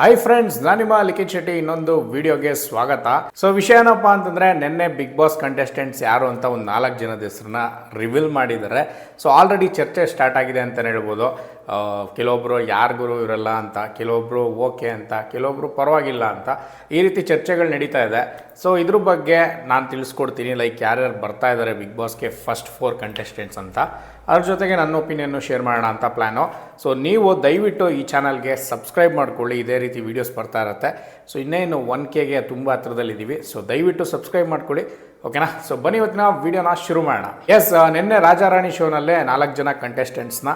Hi friends ನಾನಿಮ ಲಿಖಿತ್ ಶೆಟ್ಟಿ. ಇನ್ನೊಂದು ವಿಡಿಯೋಗೆ ಸ್ವಾಗತ. ಸೊ ವಿಷಯ ಏನಪ್ಪ ಅಂತಂದ್ರೆ, ನಿನ್ನೆ ಬಿಗ್ ಬಾಸ್ ಕಂಟೆಸ್ಟೆಂಟ್ಸ್ ಯಾರು ಅಂತ ಒಂದು ನಾಲ್ಕು ಜನದ ಹೆಸರನ್ನ ರಿವೀಲ್ ಮಾಡಿದ್ದಾರೆ. ಸೊ ಆಲ್ರೆಡಿ ಚರ್ಚೆ ಸ್ಟಾರ್ಟ್ ಆಗಿದೆ ಅಂತಲೇ ಹೇಳ್ಬೋದು. ಕೆಲವೊಬ್ಬರು ಯಾರಿಗೂ ಇರಲ್ಲ ಅಂತ, ಕೆಲವೊಬ್ರು ಓಕೆ ಅಂತ, ಕೆಲವೊಬ್ರು ಪರವಾಗಿಲ್ಲ ಅಂತ ಈ ರೀತಿ ಚರ್ಚೆಗಳು ನಡೀತಾ ಇದೆ. ಸೊ ಇದ್ರ ಬಗ್ಗೆ ನಾನು ತಿಳಿಸ್ಕೊಡ್ತೀನಿ. ಲೈಕ್ ಯಾರ್ಯಾರು ಬರ್ತಾ ಇದ್ದಾರೆ ಬಿಗ್ ಬಾಸ್ಗೆ ಫಸ್ಟ್ ಫೋರ್ ಕಂಟೆಸ್ಟೆಂಟ್ಸ್ ಅಂತ. ಅದ್ರ ಜೊತೆಗೆ ನನ್ನ ಒಪಿನಿಯನ್ನು ಶೇರ್ ಮಾಡೋಣ ಅಂತ ಪ್ಲ್ಯಾನು ಸೊ ನೀವು ದಯವಿಟ್ಟು ಈ ಚಾನಲ್ಗೆ ಸಬ್ಸ್ಕ್ರೈಬ್ ಮಾಡ್ಕೊಳ್ಳಿ. ಇದೇ ರೀತಿ ವೀಡಿಯೋಸ್ ಬರ್ತಾ ಇರುತ್ತೆ. ಸೊ ಇನ್ನೇನು ಒನ್ ಕೆಗೆ ತುಂಬ ಹತ್ರದಲ್ಲಿದ್ದೀವಿ. ಸೊ ದಯವಿಟ್ಟು ಸಬ್ಸ್ಕ್ರೈಬ್ ಮಾಡ್ಕೊಳ್ಳಿ. ಓಕೆನಾ ಸೊ ಬನ್ನಿ ಇವತ್ತಿನ ವೀಡಿಯೋನ ಶುರು ಮಾಡೋಣ. ಎಸ್ ನಿನ್ನೆ ರಾಜಾರಾಣಿ ಶೋನಲ್ಲೇ ನಾಲ್ಕು ಜನ ಕಂಟೆಸ್ಟೆಂಟ್ಸ್ನ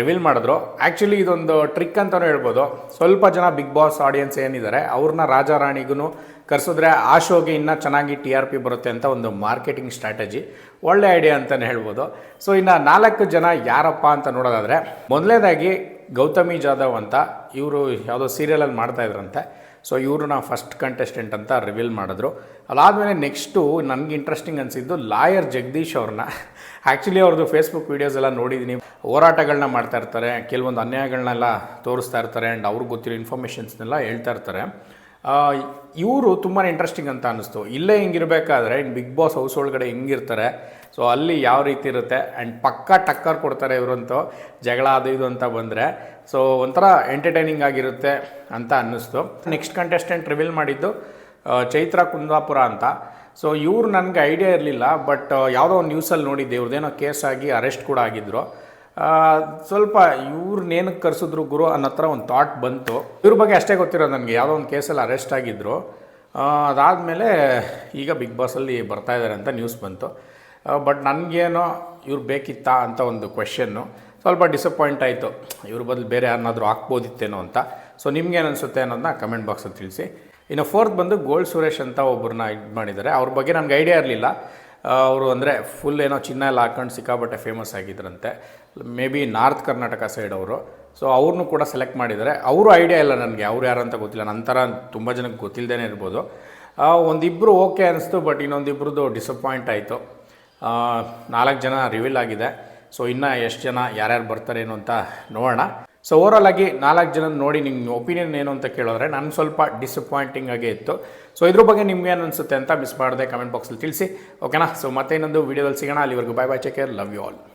ರಿವೀಲ್ ಮಾಡಿದ್ರು. ಆ್ಯಕ್ಚುಲಿ ಇದೊಂದು ಟ್ರಿಕ್ ಅಂತಲೂ ಹೇಳ್ಬೋದು. ಸ್ವಲ್ಪ ಜನ ಬಿಗ್ ಬಾಸ್ ಆಡಿಯನ್ಸ್ ಏನಿದ್ದಾರೆ ಅವ್ರನ್ನ ರಾಜಾರಾಣಿಗೂ ಕರೆಸಿದ್ರೆ ಆ ಶೋಗೆ ಇನ್ನೂ ಚೆನ್ನಾಗಿ ಟಿ ಆರ್ ಪಿ ಬರುತ್ತೆ ಅಂತ ಒಂದು ಮಾರ್ಕೆಟಿಂಗ್ ಸ್ಟ್ರಾಟಜಿ ಒಳ್ಳೆ ಐಡಿಯಾ ಅಂತಲೇ ಹೇಳ್ಬೋದು. ಸೊ ಇನ್ನು ನಾಲ್ಕು ಜನ ಯಾರಪ್ಪ ಅಂತ ನೋಡೋದಾದರೆ, ಮೊದಲನೇದಾಗಿ ಗೌತಮಿ ಜಾಧವ್ ಅಂತ ಇವರು ಯಾವುದೋ ಸೀರಿಯಲಲ್ಲಿ ಮಾಡ್ತಾ ಇದ್ದರಂತೆ ಸೊ ಇವ್ರನ್ನ ಫಸ್ಟ್ ಕಂಟೆಸ್ಟೆಂಟ್ ಅಂತ ರಿವೀಲ್ ಮಾಡಿದ್ರು. ಅದಾದಮೇಲೆ ನೆಕ್ಸ್ಟು ನನಗೆ ಇಂಟ್ರೆಸ್ಟಿಂಗ್ ಅನಿಸಿದ್ದು ಲಾಯರ್ ಜಗದೀಶ್ ಅವ್ರನ್ನ. ಆ್ಯಕ್ಚುಲಿ ಅವ್ರದ್ದು ಫೇಸ್ಬುಕ್ ವೀಡಿಯೋಸ್ ಎಲ್ಲ ನೋಡಿದ್ದೀನಿ ಹೋರಾಟಗಳನ್ನ ಮಾಡ್ತಾ ಇರ್ತಾರೆ, ಕೆಲವೊಂದು ಅನ್ಯಾಯಗಳನ್ನೆಲ್ಲ ತೋರಿಸ್ತಾ ಇರ್ತಾರೆ ಆ್ಯಂಡ್ ಅವ್ರಿಗೆ ಗೊತ್ತಿರೋ ಇನ್ಫಾರ್ಮೇಷನ್ಸ್ನೆಲ್ಲ ಹೇಳ್ತಾ ಇರ್ತಾರೆ. ಇವರು ತುಂಬಾ ಇಂಟ್ರೆಸ್ಟಿಂಗ್ ಅಂತ ಅನ್ನಿಸ್ತು. ಇಲ್ಲೇ ಹಿಂಗಿರಬೇಕಾದ್ರೆ ಇನ್ನು ಬಿಗ್ ಬಾಸ್ ಹೌಸ್ ಒಳಗಡೆ ಹೆಂಗಿರ್ತಾರೆ. ಸೊ ಅಲ್ಲಿ ಯಾವ ರೀತಿ ಇರುತ್ತೆ? ಆ್ಯಂಡ್ ಪಕ್ಕಾ ಟಕ್ಕರ್ ಕೊಡ್ತಾರೆ ಇವರಂತೂ. ಜಗಳ ಅದು ಇದು ಅಂತ ಬಂದರೆ. ಸೊ ಒಂಥರ ಎಂಟರ್ಟೈನಿಂಗ್ ಆಗಿರುತ್ತೆ ಅಂತ ಅನ್ನಿಸ್ತು. ನೆಕ್ಸ್ಟ್ ಕಂಟೆಸ್ಟೆಂಟ್ ರಿವೀಲ್ ಮಾಡಿದ್ದು ಚೈತ್ರ ಕುಂದಾಪುರ ಅಂತ. ಸೊ ಇವ್ರು ನನಗೆ ಐಡಿಯಾ ಇರಲಿಲ್ಲ ಬಟ್ ಯಾವುದೋ ಒಂದು ನ್ಯೂಸಲ್ಲಿ ನೋಡಿದ್ದೆ. ಇವ್ರದ್ದೇನೋ ಕೇಸ್ ಆಗಿ ಅರೆಸ್ಟ್ ಕೂಡ ಆಗಿದ್ರು. ಆ, ಸ್ವಲ್ಪ ಇವ್ರನ್ನೇನಕ್ಕೆ ಕರೆಸಿದ್ರು ಗುರು ಅನ್ನೋ ಹತ್ರ ಒಂದು ಥಾಟ್ ಬಂತು. ಇವ್ರ ಬಗ್ಗೆ ಅಷ್ಟೇ ಗೊತ್ತಿರೋದು ನನಗೆ. ಯಾವುದೋ ಒಂದು ಕೇಸಲ್ಲಿ ಅರೆಸ್ಟ್ ಆಗಿದ್ದರು ಅದಾದಮೇಲೆ ಈಗ ಬಿಗ್ ಬಾಸಲ್ಲಿ ಬರ್ತಾ ಇದ್ದಾರೆ ಅಂತ ನ್ಯೂಸ್ ಬಂತು. ಬಟ್ ನನಗೇನೋ ಇವ್ರು ಬೇಕಿತ್ತಾ ಅಂತ ಒಂದು ಕ್ವೆಶನ್ನು ಸ್ವಲ್ಪ ಡಿಸಪಾಯಿಂಟ್ ಆಯಿತು. ಇವ್ರ ಬದಲು ಬೇರೆ ಯಾರನ್ನಾದರೂ ಹಾಕ್ಬೋದಿತ್ತೇನೋ ಅಂತ. ಸೊ ನಿಮ್ಗೇನು ಅನಿಸುತ್ತೆ ಅನ್ನೋದನ್ನ ಕಮೆಂಟ್ ಬಾಕ್ಸಲ್ಲಿ ತಿಳಿಸಿ. ಇನ್ನು ಫೋರ್ತ್ ಬಂದು ಗೋಲ್ಡ್ ಸುರೇಶ್ ಅಂತ ಒಬ್ಬರನ್ನ ಇದು ಮಾಡಿದ್ದಾರೆ ಅವ್ರ ಬಗ್ಗೆ ನನಗೆ ಐಡಿಯಾ ಇರಲಿಲ್ಲ. ಅವರು ಅಂದರೆ ಫುಲ್ ಏನೋ ಚಿನ್ನ ಎಲ್ಲ ಹಾಕೊಂಡು ಸಿಕ್ಕಾಪಟ್ಟೆ ಫೇಮಸ್ ಆಗಿದ್ರಂತೆ. Maybe north Karnataka side ಅವರು. ಸೊ ಅವ್ರನ್ನೂ ಕೂಡ ಸೆಲೆಕ್ಟ್ ಮಾಡಿದ್ದಾರೆ. ಅವರು ಐಡಿಯಾ ಇಲ್ಲ ನನಗೆ. ಅವ್ರು ಯಾರು ಅಂತ ಗೊತ್ತಿಲ್ಲ. ನಂತರ ತುಂಬ ಜನಕ್ಕೆ ಗೊತ್ತಿಲ್ಲದೇ ಇರ್ಬೋದು. ಒಂದಿಬ್ಬರು ಓಕೆ ಅನಿಸ್ತು ಬಟ್ ಇನ್ನೊಂದಿಬ್ರದ್ದು ಡಿಸಪಾಯಿಂಟ್ ಆಯಿತು. ನಾಲ್ಕು ಜನ ರಿವೀಲ್ ಆಗಿದೆ. ಸೊ ಇನ್ನು ಎಷ್ಟು ಜನ, ಯಾರ್ಯಾರು ಬರ್ತಾರೇನು ಅಂತ ನೋಡೋಣ. ಸೊ ಓವರಾಲ್ ಆಗಿ ನಾಲ್ಕು ಜನ ನೋಡಿ ನಿಮ್ಮ ಒಪಿನಿಯನ್ ಏನು ಅಂತ ಕೇಳಿದ್ರೆ ನಾನು ಸ್ವಲ್ಪ ಡಿಸಪಾಯಿಂಟಿಂಗ್ ಆಗೇ ಇತ್ತು. ಸೊ ಇದ್ರ ಬಗ್ಗೆ ನಿಮ್ಗೆ ಏನು ಅನಿಸುತ್ತೆ ಅಂತ ಮಿಸ್ ಮಾಡದೆ ಕಮೆಂಟ್ ಬಾಕ್ಸಲ್ಲಿ ತಿಳಿಸಿ. ಓಕೆನಾ ಸೊ ಮತ್ತೆ ಇನ್ನೊಂದು ವೀಡಿಯೋದಲ್ಲಿ ಸಿಗೋಣ. ಅಲ್ಲಿವರೆಗೂ bye bye check love you all